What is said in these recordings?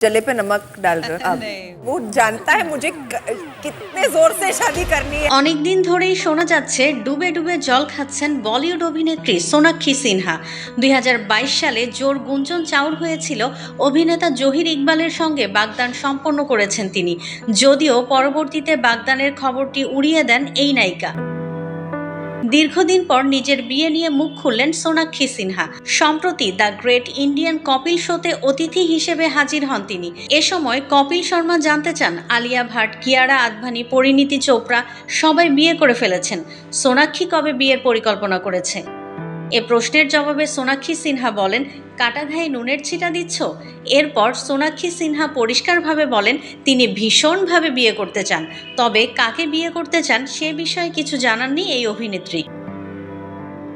जले पे नमक डाल रहे हो अब वो जानता है मुझे क- कितने जोर से शादी करनी है অনেকদিন ধরেই শোনা যাচ্ছে ডুবে ডুবে জল খাচ্ছেন বলিউড অভিনেত্রী সোনাক্ষী সিনহা দুই সালে জোর গুঞ্জন চাউর হয়েছিল অভিনেতা জহির ইকবালের সঙ্গে বাগদান সম্পন্ন করেছেন তিনি যদিও পরবর্তীতে বাগদানের খবরটি উড়িয়ে দেন এই নায়িকা দীর্ঘদিন পর নিজের বিয়ে নিয়ে মুখ খুললেন সোনাক্ষী সিনহা। সম্প্রতি দ্য গ্রেট ইন্ডিয়ান কপিল শোতে অতিথি হিসেবে হাজির হন তিনি। এ সময় কপিল শর্মা জানতে চান, আলিয়া ভাট, কিয়ারা আদভানি, পরিণীতি চোপড়া সবাই বিয়ে করে ফেলেছেন। সোনাক্ষী কবে বিয়ের পরিকল্পনা করেছে? এ প্রশ্নের জবাবে সোনাক্ষী সিনহা বলেন কাটাঘায়ে নুনের ছিটা দিচ্ছ? এরপর সোনাক্ষী সিনহা পরিষ্কারভাবে বলেন, তিনি ভীষণভাবে বিয়ে করতে চান। তবে কাকে বিয়ে করতে চান সে বিষয়ে কিছু জানাননি এই অভিনেত্রী।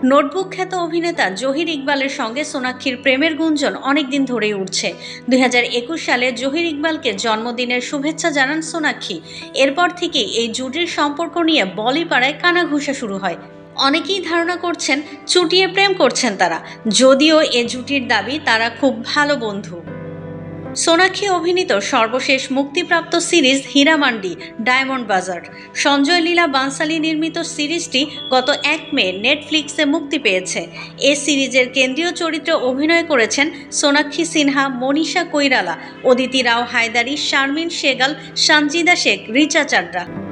নোটবুক খ্যাত অভিনেতা জহির ইকবালের সঙ্গে সোনাক্ষীর প্রেমের গুঞ্জন অনেকদিন ধরেই উঠছে। দুই হাজার একুশ সালে জহির ইকবালকে জন্মদিনের শুভেচ্ছা জানান সোনাক্ষী। এরপর থেকেই এই জুটির সম্পর্ক নিয়ে বলিপাড়ায় কানাঘুষা শুরু হয়। অনেকেই ধারণা করছেন, চুটিয়ে প্রেম করছেন তারা। যদিও এ জুটির দাবি তারা খুব ভালো বন্ধু। সোনাক্ষী অভিনীত সর্বশেষ মুক্তিপ্রাপ্ত সিরিজ হীরামান্ডি, ডায়মন্ড বাজার। সঞ্জয় লীলা বানসালি নির্মিত সিরিজটি গত এক মে নেটফ্লিক্সে মুক্তি পেয়েছে। এ সিরিজের কেন্দ্রীয় চরিত্রে অভিনয় করেছেন সোনাক্ষী সিনহা, মনীষা কৈরালা, অদিতি রাও হায়দারি, শারমিন শেগাল সঞ্জিদা শেখ, রিচা চাড্ডা।